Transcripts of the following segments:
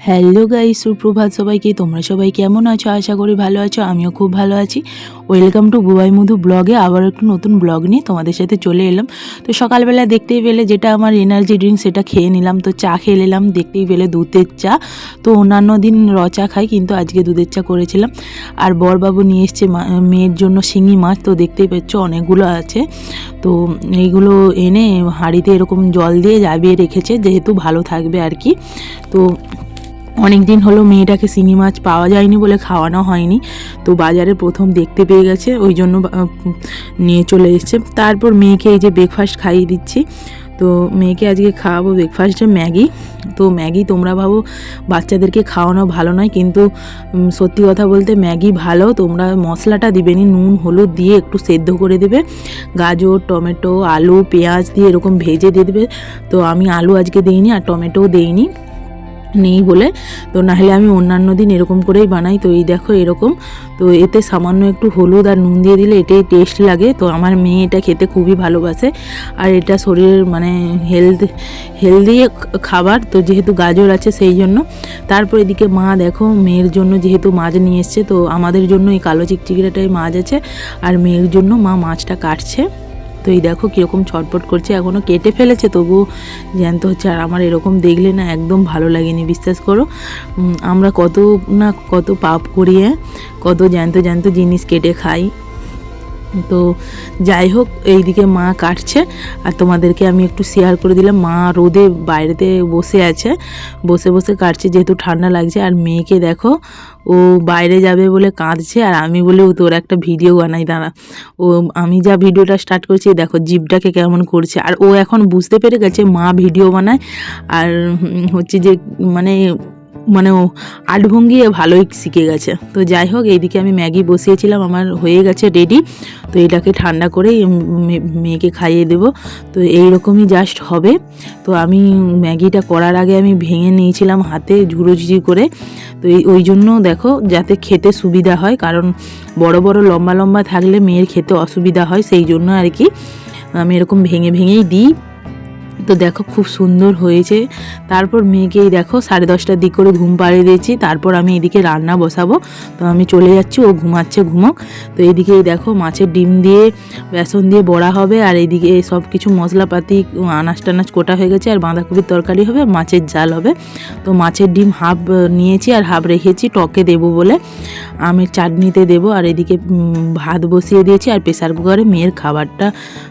Hello guy সুপ্রভাত সবাইকে। তোমরা সবাই কেমন আছো? আশা করি ভালো আছো, আমিও খুব ভালো আছি। ওয়েলকাম টু বুবাই মধু ব্লগে আবার একটু নতুন ব্লগ নিয়ে তোমাদের সাথে চলে এলাম। তো সকালবেলা দেখতেই পেলে যেটা আমার এনার্জি ড্রিঙ্ক সেটা খেয়ে নিলাম। তো চা খেয়ে নিলাম, দেখতেই পেলে দুধের চা। তো অন্যান্য দিন র চা খাই, কিন্তু আজকে দুধের চা করেছিলাম। আর বরবাবু নিয়ে এসছে মেয়ের জন্য শিঙি মাছ। তো দেখতেই পাচ্ছ অনেকগুলো আছে। তো এইগুলো এনে হাঁড়িতে এরকম জল দিয়ে জাবিয়ে রেখেছে, যেহেতু ভালো থাকবে আর কি। তো অনেক দিন হলো মেয়েটাকে শিঙি মাছ পাওয়া যায়নি বলে খাওয়ানো হয়নি, তো বাজারে প্রথম দেখতে পেয়ে গেছে, ওই জন্য নিয়ে চলে এসছে। তারপর মেয়েকে এই যে ব্রেকফাস্ট খাইয়ে দিচ্ছি, তো মেয়েকে আজকে খাওয়াবো ব্রেকফাস্টে ম্যাগি। তো ম্যাগি তোমরা ভাবো বাচ্চাদেরকে খাওয়ানো ভালো নয়, কিন্তু সত্যি কথা বলতে ম্যাগি ভালো, তোমরা মশলাটা দিবেনি নুন, হলুদ দিয়ে একটু সেদ্ধ করে দেবে। গাজর, টমেটো, আলু, পেঁয়াজ দিয়ে এরকম ভেজে দিয়ে দেবে। তো আমি আলু আজকে দিইনি আর টমেটোও দিইনি। নেই বলে। তো নাহলে আমি অন্যান্য দিন এরকম করেই বানাই। তো এই দেখো এরকম। তো এতে সামান্য একটু হলুদ আর নুন দিয়ে দিলে এটাই টেস্ট লাগে। তো আমার মেয়ে এটা খেতে খুবই ভালোবাসে। আর এটা শরীরের মানে হেলথ হেলদি খাবার। তো যেহেতু গাজর আছে সেই জন্য। তারপর এদিকে মা দেখো, মেয়ের জন্য যেহেতু মাছ নিয়ে এসছে, তো আমাদের জন্য এই কালো চিকচিকিটাটাই মাছ আছে। আর মেয়ের জন্য মা মাছটা কাটছে। তো এই দেখো কীরকম ছটপট করছে এখনও কেটে ফেলেছে তবুও জ্যান্ত হচ্ছে। আর আমার এরকম দেখলে না একদম ভালো লাগেনি, বিশ্বাস করো। আমরা কত না কত পাপ করিয়ে, কত জ্যান্ত জ্যান্ত জিনিস কেটে খাই। তো যাই হোক, এইদিকে মা কাটছে আর তোমাদেরকে আমি একটু শেয়ার করে দিলাম। মা রোদে বাইরেতে বসে আছে, বসে বসে কাটছে যেহেতু ঠান্ডা লাগছে। আর মেয়েকে দেখো, ও বাইরে যাবে বলে কাঁদছে আর আমি বলে, ও তোর একটা ভিডিও বানাই, দাঁড়া। ও, আমি যা ভিডিওটা স্টার্ট করছি, দেখো জিভটাকে কেমন করছে। আর ও এখন বুঝতে পেরে গেছে মা ভিডিও বানায়। আর হচ্ছে যে মানে মানে আটভঙ্গি ভালোই শিখে গেছে। তো যাই হোক, এইদিকে আমি ম্যাগি বসিয়েছিলাম, আমার হয়ে গেছে রেডি তো এটাকে ঠান্ডা করে মেয়েকে খাইয়ে দেব। তো এই রকমই জাস্ট হবে। তো আমি ম্যাগিটা করার আগে আমি ভেঙে নিয়েছিলাম হাতে ঝুড়োঝুড়ি করে। তো এই, ওই জন্য দেখো, যাতে খেতে সুবিধা হয়, কারণ বড় বড় লম্বা লম্বা থাকলে মেয়ের খেতে অসুবিধা হয়, সেই জন্য আর কি। আমি এরকম ভেঙে ভেঙেই দিই। তো দেখো খুব সুন্দর হয়েছে। তারপর মেয়েকে এই দেখো সাড়ে দশটার দিক করে ঘুম পাড়িয়ে দিয়েছি। তারপর আমি এদিকে রান্না বসাবো। তো আমি চলে যাচ্ছি, ও ঘুমাচ্ছে, ঘুমোক। তো এদিকে এই দেখো মাছের ডিম দিয়ে, বেসন দিয়ে বড়া হবে। আর এদিকে সব কিছু মশলাপাতি আনাজ টানাজ কোটা হয়ে গেছে। আর বাঁধাকপির তরকারি হবে মাছের জাল হবে। তো মাছের ডিম হাফ নিয়েছি আর হাফ রেখেছি, টকে দেবো বলে। আমের চাটনিতে দেবো। আর এদিকে ভাত বসিয়ে দিয়েছি। আর প্রেসার কুকারে মেয়ের খাবারটা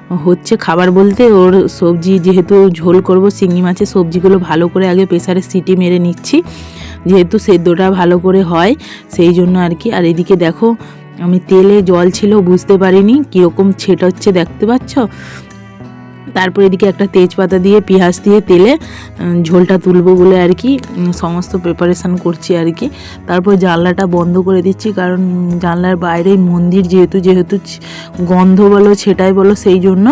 হচ্ছে খাবার বলতে ওর সবজি যেহেতু ঝোল করব, শিঙি মাছের সবজিগুলো ভালো করে আগে প্রেসারে সিটি মেরে নিচ্ছি। যেহেতু সেদ্ধটা ভালো করে হয়, সেই জন্য আর কি। আর এদিকে দেখো, আমি তেলে জল ছিল, বুঝতে পারিনি। কীরকম ছেটা হচ্ছে, দেখতে পাচ্ছ? তারপর এদিকে একটা তেজপাতা দিয়ে, পেঁয়াজ দিয়ে তেলে ঝোলটা তুলবো বলে আর কি সমস্ত প্রিপারেশান করছি আর কি। তারপর জানলাটা বন্ধ করে দিচ্ছি কারণ জানলার বাইরেই মন্দির যেহেতু যেহেতু গন্ধ বলো, সেটাই বলো, সেই জন্য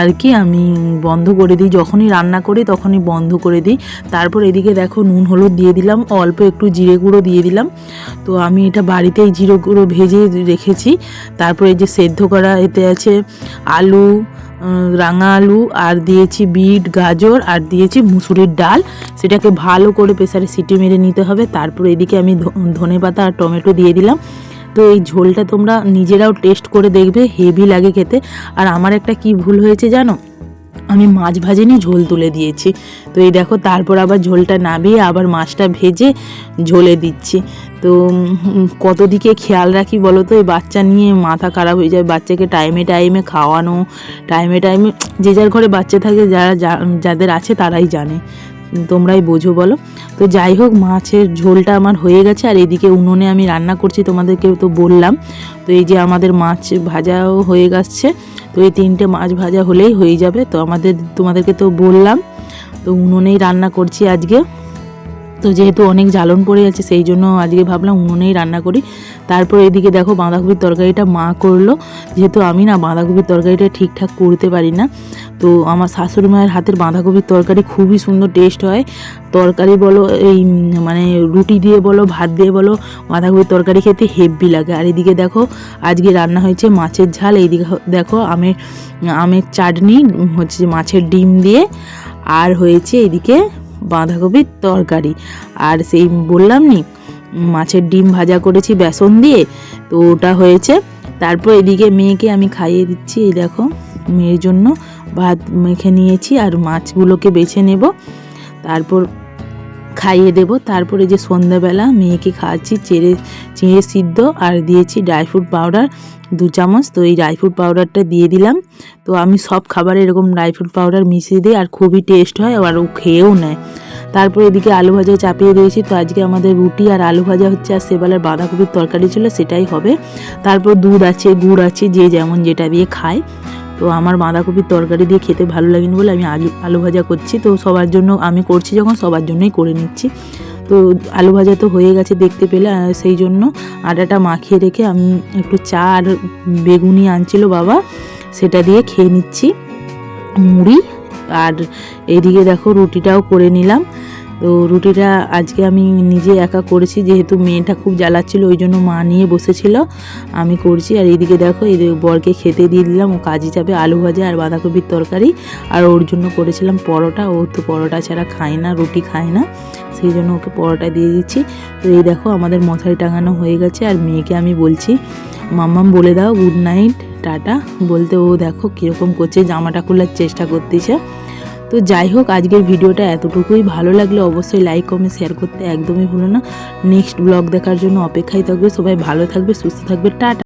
আর কি আমি বন্ধ করে দিই। যখনই রান্না করি তখনই বন্ধ করে দিই। তারপর এদিকে দেখো নুন, হলুদ দিয়ে দিলাম, অল্প একটু জিরে গুঁড়ো দিয়ে দিলাম। তো আমি এটা বাড়িতেই জিরে গুঁড়ো ভেজে রেখেছি। তারপর এই যে সেদ্ধ করা এতে আছে আলু রাঙা আলু আর দিয়েছি বিট, গাজর, আর দিয়েছি মুসুরির ডাল। সেটাকে ভালো করে প্রেসারে সিটি মেরে নিতে হবে। তারপর এদিকে আমি ধনে পাতা আর টমেটো দিয়ে দিলাম। তো এই ঝোলটা তোমরা নিজেরাও টেস্ট করে দেখবে, হেভি লাগে খেতে। আর আমার একটা কি ভুল হয়েছে জানো? আমি মাছ ভাজেনি ঝোল তুলে দিয়েছি। তো এই দেখো, তারপর আবার ঝোলটা নামিয়ে আবার মাছটা ভেজে ঝোলে দিচ্ছি। তো কত দিকে খেয়াল রাখি বলো তো? এই বাচ্চা নিয়ে মাথা খারাপ হয়ে যায়। বাচ্চাকে টাইমে টাইমে খাওয়ানো টাইমে টাইমে যে যার ঘরে বাচ্চা থাকে, যারা যাদের আছে তারাই জানে। তোমরাই বোঝো বলো। তো যাই হোক, মাছের ঝোলটা আমার হয়ে গেছে, আর এদিকে উনুনে আমি রান্না করছি, তোমাদেরকে তো বললাম। তো এই যে আমাদের মাছ ভাজাও হয়ে গেছে, তো এই তিনটে মাছ ভাজা হলেই হয়ে যাবে। তো আমাদের, তোমাদেরকে তো বললাম, তো উনুনেই রান্না করছি আজকে। তো যেহেতু অনেক জ্বালন পড়ে আছে সেই জন্য আজকে ভাবলাম উনুনেই রান্না করি। তারপর এদিকে দেখো বাঁধাকপির তরকারিটা মা করল। যেহেতু আমি না বাঁধাকপির তরকারিটা ঠিকঠাক করতে পারি না, তো আমার শাশুড়ি মায়ের হাতের বাঁধাকপির তরকারি খুবই সুন্দর টেস্ট হয়। তরকারি বলো, এই মানে রুটি দিয়ে বলো, ভাত দিয়ে বলো, বাঁধাকপির তরকারি খেতে হেভি লাগে। আর এদিকে দেখো, আজকে রান্না হয়েছে মাছের ঝাল। এইদিকে দেখো আমের আমের চাটনি, হচ্ছে মাছের ডিম দিয়ে। আর হয়েছে এদিকে বাঁধাকপির তরকারি। আর সেই বললাম নি, মাছের ডিম ভাজা করেছি বেসন দিয়ে, তো ওটা হয়েছে। তারপর এদিকে মেয়েকে আমি খাইয়ে দিচ্ছি, এই দেখো, মেয়ের জন্য ভাত মেখে নিয়েছি আর মাছগুলোকে বেছে নেব। তারপর খাইয়ে দেব। তারপরে যে সন্ধ্যাবেলা মেয়েকে খাওয়াচ্ছি চেড়ে চিঁড়ে সিদ্ধ আর দিয়েছি ড্রাই ফ্রুট পাউডার, দু চামচ। তো এই ড্রাই ফ্রুট পাউডারটা দিয়ে দিলাম। তো আমি সব খাবারে এরকম ড্রাই ফ্রুট পাউডার মিশিয়ে দিই আর খুবই টেস্ট হয় আর ও খেয়েও নেয়। তারপর এদিকে আলু ভাজা চাপিয়ে দিয়েছি। তো আজকে আমাদের রুটি আর আলু ভাজা হচ্ছে আর সেবেলার বাঁধাকপির তরকারি ছিল, সেটাই হবে। তারপর দুধ আছে, গুড় আছে, যে যেমন যেটা দিয়ে খায়। তো আমার বাঁধাকপির তরকারি দিয়ে খেতে ভালো লাগেনি বলে আমি আলু আলু ভাজা করছি। তো সবার জন্য আমি করছি যখন, সবার জন্যই করে নিচ্ছি। তো আলু ভাজা তো হয়ে গেছে দেখতে পেলে সেই জন্য। আটাটা মাখিয়ে রেখে আমি একটু চা আর বেগুনি আনছিল বাবা। সেটা দিয়ে খেয়ে নিচ্ছি। মুড়ি আর এইদিকে দেখো রুটিটাও করে নিলাম। তো রুটিটা আজকে আমি নিজে একা করেছি, যেহেতু মেয়েটা খুব জ্বালাচ্ছিল, ওই জন্য মা নিয়ে বসেছিল। আমি করছি আর এদিকে দেখো, এই বরকে খেতে দিয়ে দিলাম, ও কাজে যাবে আলু ভাজা আর বাঁধাকপির তরকারি। আর ওর জন্য করেছিলাম পরোটা, ও তো পরোটা ছাড়া খায় না, রুটি খায় না, সেই জন্য ওকে পরোটা দিয়ে দিচ্ছি। তো এই দেখো আমাদের মশারি টাঙানো হয়ে গেছে, আর মেয়েকে আমি বলছি, মাম্মাম বলে দাও গুড নাইট টাটা। বলতে ও দেখো কীরকম করছে, জামাটা খোলার চেষ্টা করতেছে। তো যাই হোক, আজকের ভিডিওটা এতটুকুই। ভালো লাগলে অবশ্যই লাইক কমেন্ট শেয়ার করতে একদমই ভুলো না। নেক্সট ব্লগ দেখার জন্য অপেক্ষায় থাকবে। সবাই ভালো থাকবে, সুস্থ থাকবে। টাটা।